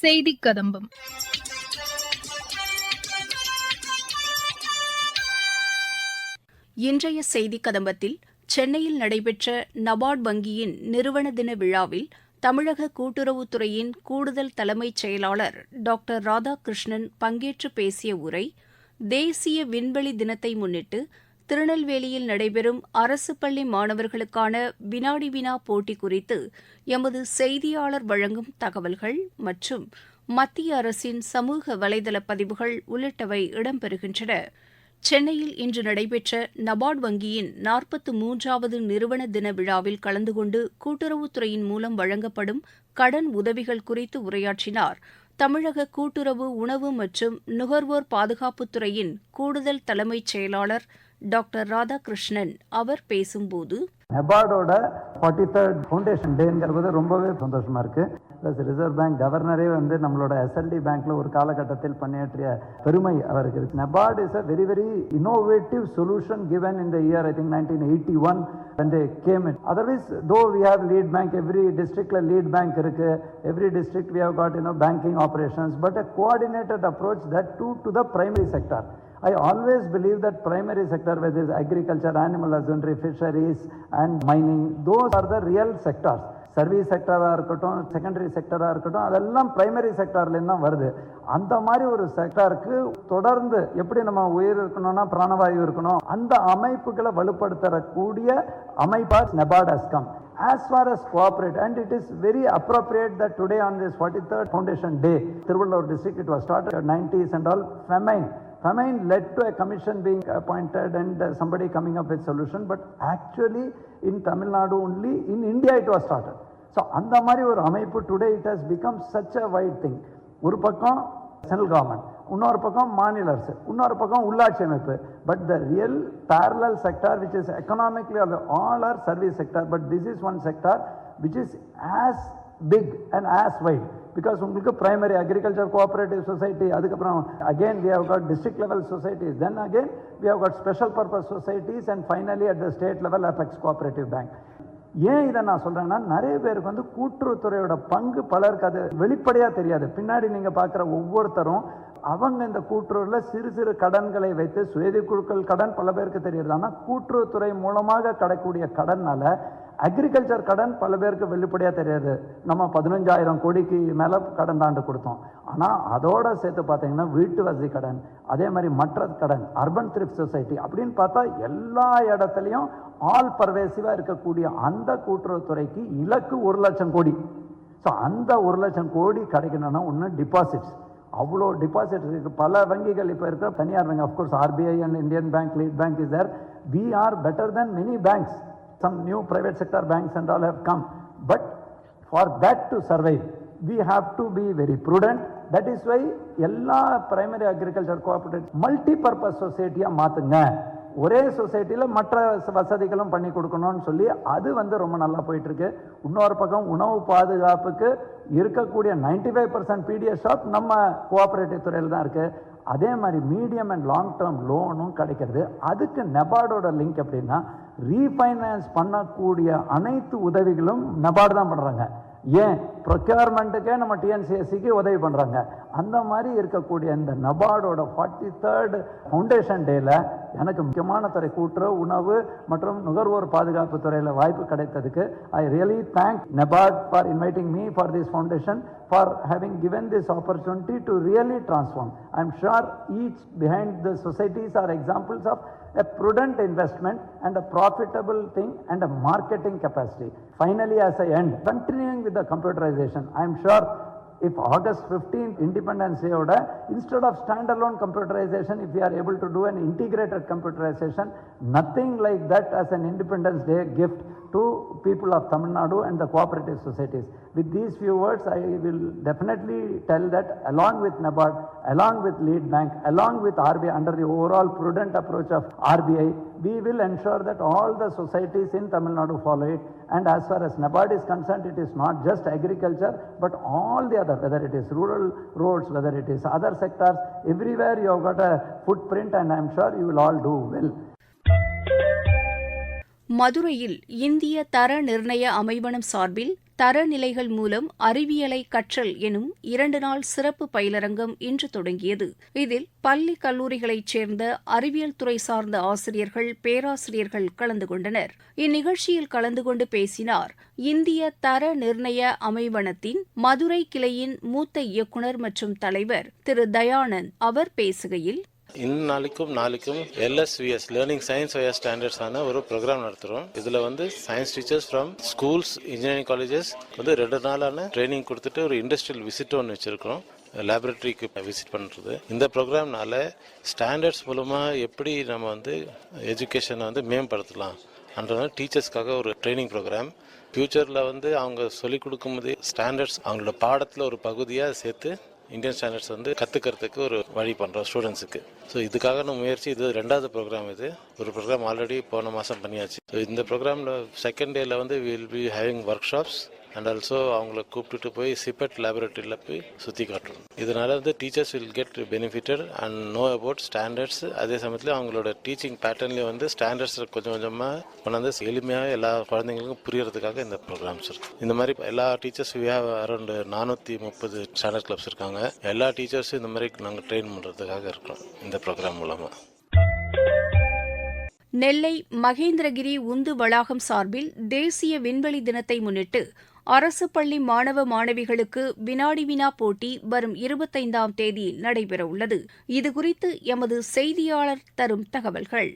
செய்தி கதம்பம். இன்றைய செய்தி கதம்பத்தில் சென்னையில் நடைபெற்ற நபார்ட் வங்கியின் நிறுவன தின விழாவில் தமிழக கூட்டுறவுத்துறையின் கூடுதல் தலைமைச் செயலாளர் டாக்டர் ராதாகிருஷ்ணன் பங்கேற்று பேசிய உரை தேசிய விண்வெளி தினத்தை முன்னிட்டு திருநெல்வேலியில் நடைபெறும் அரசு பள்ளி மாணவர்களுக்கான வினாடி வினா போட்டி குறித்து எமது செய்தியாளர் வழங்கும் தகவல்கள் மற்றும் மத்திய அரசின் சமூக வலைதள பதிவுகள் உள்ளிட்டவை இடம்பெறுகின்றன. சென்னையில் இன்று நடைபெற்ற நபார்டு வங்கியின் நாற்பத்து மூன்றாவது நிறுவன தின விழாவில் கலந்து கொண்டு கூட்டுறவுத்துறையின் மூலம் வழங்கப்படும் கடன் உதவிகள் குறித்து உரையாற்றினார். தமிழக கூட்டுறவு உணவு மற்றும் நுகர்வோர் பாதுகாப்புத்துறையின் கூடுதல் தலைமைச் செயலாளர் டாக்டர் ராதாகிருஷ்ணன் அவர் பேசும்போது நெபார்டோட ஃபார்ட்டி தேர்ட் ஃபவுண்டேஷன் டேங்கிறது ரொம்பவே சந்தோஷமாக இருக்குது ப்ளஸ் ரிசர்வ் பேங்க் கவர்னரே வந்து நம்மளோட எஸ்எல்டி பேங்க்கில் ஒரு காலகட்டத்தில் பணியாற்றிய பெருமை அவருக்கு இருக்கு NABARD is a very very innovative solution given in the year I think nineteen eighty one and came it otherwise though we have lead bank every டிஸ்ட்ரிக்டில் லீட் பேங்க் இருக்குது every district we have got you know banking operations but a coordinated approach that to to the primary sector I always believe that primary sector whether is agriculture animal husbandry fisheries and mining those are the real sectors service செக்டராக இருக்கட்டும் secondary செக்டராக இருக்கட்டும் அதெல்லாம் primary செக்டார்லேருந்து தான் வருது. அந்த மாதிரி ஒரு செக்டாருக்கு தொடர்ந்து எப்படி நம்ம உயிர் இருக்கணும்னா பிராணவாயு இருக்கணும் அந்த அமைப்புகளை வலுப்படுத்தக்கூடிய அமைப்பாக NABARD as far as cooperate and it is very appropriate that today on this 43rd foundation day Tiruvallur district it was started in 90s and all famine famine led to a commission being appointed and uh, somebody coming up with solution but actually in Tamil Nadu only in India it was started so அந்த மாதிரி ஒரு அமைப்பு today it has become such a wide thing ஒரு பக்கம் central government இன்னொரு பக்கம் மாநில அரசு இன்னொரு பக்கம் உள்ளாட்சி அமைப்பு but the real parallel sector which is economically all are service sector but this is one sector which is as big and as wide because உங்களுக்கு பிரைமரி அக்ரிகல்ச்சர் கோஆபரேட்டிவ் சொசைட்டி அதுக்கப்புறம் again we have got district level societies then again we have got special purpose societies and finally at the state level apex cooperative bank ஏன் இதை நான் சொல்கிறேன்னா நிறைய பேருக்கு வந்து கூட்டுறவுத்துறையோட பங்கு பலருக்கு அது வெளிப்படையாக தெரியாது பின்னாடி நீங்கள் பார்க்குற ஒவ்வொருத்தரும் அவங்க இந்த கூட்டுறவில் சிறு சிறு கடன்களை வைத்து சுயதி குழுக்கள் கடன் பல பேருக்கு தெரியுது. ஆனால் கூட்டுறவுத்துறை மூலமாக கிடைக்கக்கூடிய கடன்னால் அக்ரிகல்ச்சர் கடன் பல பேருக்கு வெளிப்படையாக தெரியாது. நம்ம பதினஞ்சாயிரம் கோடிக்கு மேலே கடன் தாண்டு கொடுத்தோம். ஆனால் அதோட சேர்த்து பார்த்தீங்கன்னா வீட்டு வசதி கடன் அதே மாதிரி மற்ற கடன் அர்பன் த்ரிப் சொசைட்டி அப்படின்னு பார்த்தா எல்லா இடத்துலையும் ஆல் பர்வேசிவாக இருக்கக்கூடிய அந்த கூட்டுறவுத்துறைக்கு இலக்கு ஒரு லட்சம் கோடி. ஸோ அந்த ஒரு லட்சம் கோடி கிடைக்கணும்னா ஒன்று டிபாசிட்ஸ் அவ்வளோ டிபாசிட் இருக்கு. பல வங்கிகள் இப்போ இருக்கிற தனியார் வங்கி of course RBI and Indian bank lead bank is there we are better then many banks some new private sector banks and all have come but for that to survive we have to be very prudent that is why எல்லா primary agriculture cooperative multi purpose சொசைட்டியாக மாற்றுங்க ஒரே சொசைட்டியில் மற்ற வசதிகளும் பண்ணி கொடுக்கணும்னு சொல்லி அது வந்து ரொம்ப நல்லா போயிட்டுருக்கு. இன்னொரு பக்கம் உணவு பாதுகாப்புக்கு இருக்கக்கூடிய ninety five percent PDS shop நம்ம கோஆப்ரேட்டிவ் துறையில் தான் இருக்குது அதே மாதிரி மீடியம் அண்ட் லாங் டேர்ம் லோனும் கிடைக்கிறது. அதுக்கு நெபார்டோட லிங்க் எப்படின்னா ரீஃபைனான்ஸ் பண்ணக்கூடிய அனைத்து உதவிகளும் நெபார்டு தான் பண்ணுறாங்க ஏன்? ப்ரொக்யூர்மெண்ட்டுக்கே நம்ம டிஎன்சிஎஸ்சிக்கு உதவி பண்ணுறாங்க அந்த மாதிரி இருக்கக்கூடிய இந்த நபார்டோட ஃபார்ட்டி தேர்ட் ஃபவுண்டேஷன் டேல எனக்கு முக்கியமான துறை கூட்டுறவு உணவு மற்றும் நுகர்வோர் பாதுகாப்பு துறையில் வாய்ப்பு கிடைத்ததுக்கு I really thank NABARD for inviting me for this foundation for having given this opportunity to really transform I am sure each behind the societies are examples of a prudent investment and a profitable thing and a marketing capacity. Finally, as I end, continuing with the computerization, I am sure if August 15th Independence Day instead of standalone computerization, if we are able to do an integrated computerization, nothing like that as an Independence Day gift to people of Tamil Nadu and the cooperative societies. With these few words, I will definitely tell that along with NABARD, along with Lead Bank, along with RBI, under the overall prudent approach of RBI, we will ensure that all the societies in Tamil Nadu follow it. And as far as NABARD is concerned, it is not just agriculture, but all the other, whether it is rural roads, whether it is other sectors, everywhere you have got a footprint and I'm sure you will all do well. மதுரையில் இந்திய தர நிர்ணய அமைவனம் சார்பில் தரநிலைகள் மூலம் அறிவியலை கற்றல் எனும் இரண்டு நாள் சிறப்பு பயிலரங்கம் இன்று தொடங்கியது. இதில் பள்ளி கல்லூரிகளைச் சேர்ந்த அறிவியல் துறை சார்ந்த ஆசிரியர்கள் பேராசிரியர்கள் கலந்து கொண்டனர். இந்நிகழ்ச்சியில் கலந்து கொண்டு பேசினார் இந்திய தர நிர்ணய அமைவனத்தின் மதுரை கிளையின் மூத்த இயக்குநர் மற்றும் தலைவர் திரு தயானந்த். அவர் பேசுகையில் இந்நாளைக்கும் நாளைக்கும் எல்எஸ்விஎஸ் லேர்னிங் சயின்ஸ் வயர் ஸ்டாண்டர்ட்ஸான ஒரு ப்ரோக்ராம் நடத்துகிறோம் இதில் வந்து science teachers from schools engineering colleges வந்து ரெண்டு நாளான ட்ரைனிங் கொடுத்துட்டு ஒரு இண்டஸ்ட்ரியல் விசிட் ஒன்று வச்சுருக்கோம் லேபரட்டரிக்கு விசிட் பண்ணுறது இந்த ப்ரோக்ராம்னால ஸ்டாண்டர்ட்ஸ் மூலமாக எப்படி நம்ம வந்து எஜுகேஷனை வந்து மேம்படுத்தலாம் அன்றது டீச்சர்ஸ்க்காக ஒரு ட்ரைனிங் ப்ரோக்ராம் ஃப்யூச்சரில் வந்து அவங்க சொல்லிக் கொடுக்கும்போது ஸ்டாண்டர்ட்ஸ் அவங்களோட பாடத்தில் ஒரு பகுதியாக சேர்த்து இந்தியன் ஸ்டாண்டர்ட்ஸ் வந்து கற்றுக்கிறதுக்கு ஒரு வழி பண்ணுறோம் ஸ்டூடெண்ட்ஸுக்கு ஸோ இதுக்காக முயற்சி இது ரெண்டாவது ப்ரோக்ராம் இது. ஒரு ப்ரோக்ராம் ஆல்ரெடி போன மாதம் பண்ணியாச்சு. ஸோ இந்த ப்ரோக்ராமில் செகண்ட் டேயில் வந்து will be having workshops and also அவங்கள கூப்பிட்டுட்டு போய் சிபெட் லேபரேட்டரியில் போய் சுற்றி காட்டுறோம் இதனால வந்து teachers will get benefitted and know about standards அதே சமயத்தில் அவங்களோட டீச்சிங் பேட்டர்ன்லேயே வந்து ஸ்டாண்டர்ட்ஸ் கொஞ்சம் கொஞ்சமாக கொண்டாந்து எளிமையாக எல்லா குழந்தைங்களுக்கும் புரியறதுக்காக இந்த ப்ரோக்ராம்ஸ் இருக்குது இந்த மாதிரி எல்லா டீச்சர்ஸ் வி ஹேவ் அரௌண்ட் நானூற்றி முப்பது ஸ்டாண்டர்ட் கிளப்ஸ் இருக்காங்க. எல்லா டீச்சர்ஸும் இந்த மாதிரி நாங்கள் ட்ரெயின் பண்ணுறதுக்காக இருக்கிறோம் இந்த ப்ரோக்ராம் மூலமாக நெல்லை மகேந்திரகிரி உந்து வளாகம் சார்பில் தேசிய விண்வெளி தினத்தை முன்னிட்டு அரசு பள்ளி மாணவ மாணவிகளுக்கு வினாடி வினா போட்டி வரும் இருபத்தைந்தாம் தேதி நடைபெறவுள்ளது. இதுகுறித்து எமது செய்தியாளர் தரும் தகவல்கள்.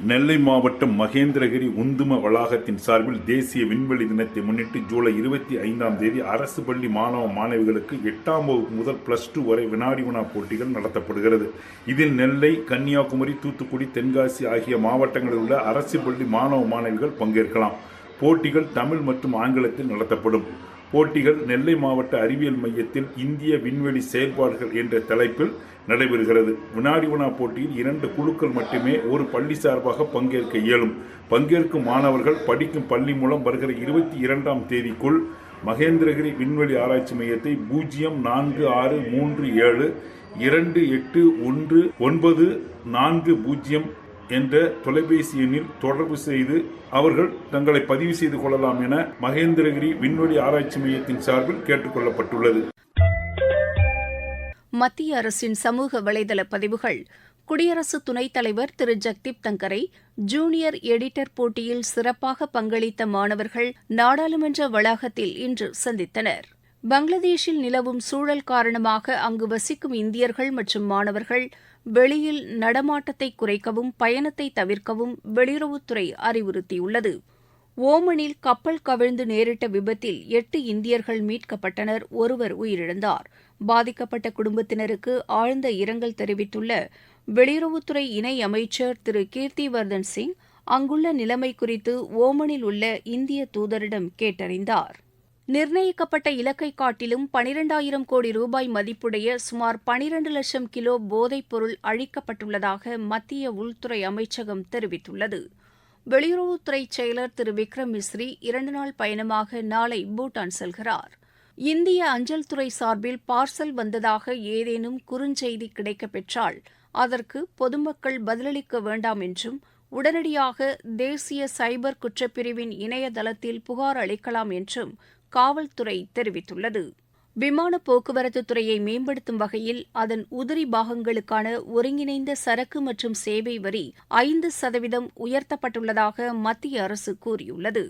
நெல்லை மாவட்டம் மகேந்திரகிரி உந்தும வளாகத்தின் சார்பில் தேசிய விண்வெளி தினத்தை முன்னிட்டு ஜூலை இருபத்தி ஐந்தாம் தேதி அரசு பள்ளி மாணவ மாணவிகளுக்கு எட்டாம் வகுப்பு முதல் பிளஸ் டூ வரை வினாடி வினா போட்டிகள் நடத்தப்படுகிறது. இதில் நெல்லை கன்னியாகுமரி தூத்துக்குடி தென்காசி ஆகிய மாவட்டங்களில் உள்ள அரசு பள்ளி மாணவ மாணவிகள் பங்கேற்கலாம். போட்டிகள் தமிழ் மற்றும் ஆங்கிலத்தில் நடத்தப்படும். போட்டிகள் நெல்லை மாவட்ட அறிவியல் மையத்தில் இந்திய விண்வெளி செயல்பாடுகள் என்ற தலைப்பில் நடைபெறுகிறது. வினாடி வினா போட்டியில் இரண்டு குழுக்கள் மட்டுமே ஒரு பள்ளி சார்பாக பங்கேற்க இயலும். பங்கேற்கும் மாணவர்கள் படிக்கும் பள்ளி மூலம் வருகிற இருபத்தி இரண்டாம் தேதிக்குள் மகேந்திரகிரி விண்வெளி ஆராய்ச்சி மையத்தை பூஜ்ஜியம் நான்கு ஆறு மூன்று ஏழு இரண்டு எட்டு ஒன்று ஒன்பது நான்கு பூஜ்ஜியம் என்ற தொலைபேசி எண்ணில் தொடர்பு செய்து அவர்கள் தங்களை பதிவு செய்து கொள்ளலாம் என மகேந்திரகிரி விண்வெளி ஆராய்ச்சி மையத்தின் சார்பில் கேட்டுக்கொள்ளப்பட்டுள்ளது. மத்திய அரசின் சமூக வலைதள பதிவுகள் குடியரசு துணைத் தலைவர் திரு. ஜக்தீப் தங்கரை ஜூனியர் எடிட்டர் போட்டியில் சிறப்பாக பங்களித்த மாணவர்கள் நாடாளுமன்ற வளாகத்தில் இன்று சந்தித்தனர். பங்களாதேஷில் நிலவும் சூழல் காரணமாக அங்கு வசிக்கும் இந்தியர்கள் மற்றும் மாணவர்கள் வெளியில் நடமாட்டத்தை குறைக்கவும் பயணத்தை தவிர்க்கவும் வெளியுறவுத்துறை அறிவுறுத்தியுள்ளது. ஓமனில் கப்பல் கவிழ்ந்து நேரிட்ட விபத்தில் எட்டு இந்தியர்கள் மீட்கப்பட்டனர் ஒருவர் உயிரிழந்தார். பாதிக்கப்பட்ட குடும்பத்தினருக்கு ஆழ்ந்த இரங்கல் தெரிவித்துள்ள வெளியுறவுத்துறை இணை அமைச்சர் திரு. கீர்த்திவர்தன் சிங் அங்குள்ள நிலைமை குறித்து ஓமனில் உள்ள இந்திய தூதரிடம் கேட்டறிந்தார். நிர்ணயிக்கப்பட்ட இலக்கை காட்டிலும் பனிரெண்டாயிரம் கோடி ரூபாய் மதிப்புடைய சுமார் பனிரண்டு லட்சம் கிலோ போதைப் பொருள் அழிக்கப்பட்டுள்ளதாக மத்திய உள்துறை அமைச்சகம் தெரிவித்துள்ளது. வெளியுறவுத்துறை செயலர் திரு விக்ரம் மிஸ்ரி இரண்டு நாள் பயணமாக நாளை பூட்டான் செல்கிறார். இந்திய அஞ்சல் துறை சார்பில் பார்சல் வந்ததாக ஏதேனும் குறுஞ்செய்தி கிடைக்கப்பெற்றால் அதற்கு பொதுமக்கள் பதிலளிக்க வேண்டாம் என்றும் உடனடியாக தேசிய சைபர் குற்றப்பிரிவின் இணையதளத்தில் புகார் அளிக்கலாம் என்றும் காவல்துறை தெரிவித்துள்ளது. விமான போக்குவரத்து துறையை மேம்படுத்தும் வகையில் அதன் உதிரி பாகங்களுக்கான ஒருங்கிணைந்த சரக்கு மற்றும் சேவை வரி ஐந்து சதவீதம் உயர்த்தப்பட்டுள்ளதாக மத்திய அரசு கூறியுள்ளது.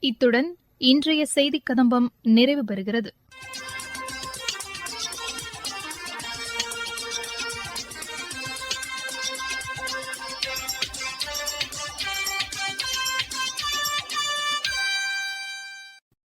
இத்துடன் இன்றைய செய்திக் கதம்பம் நிறைவு பெறுகிறது.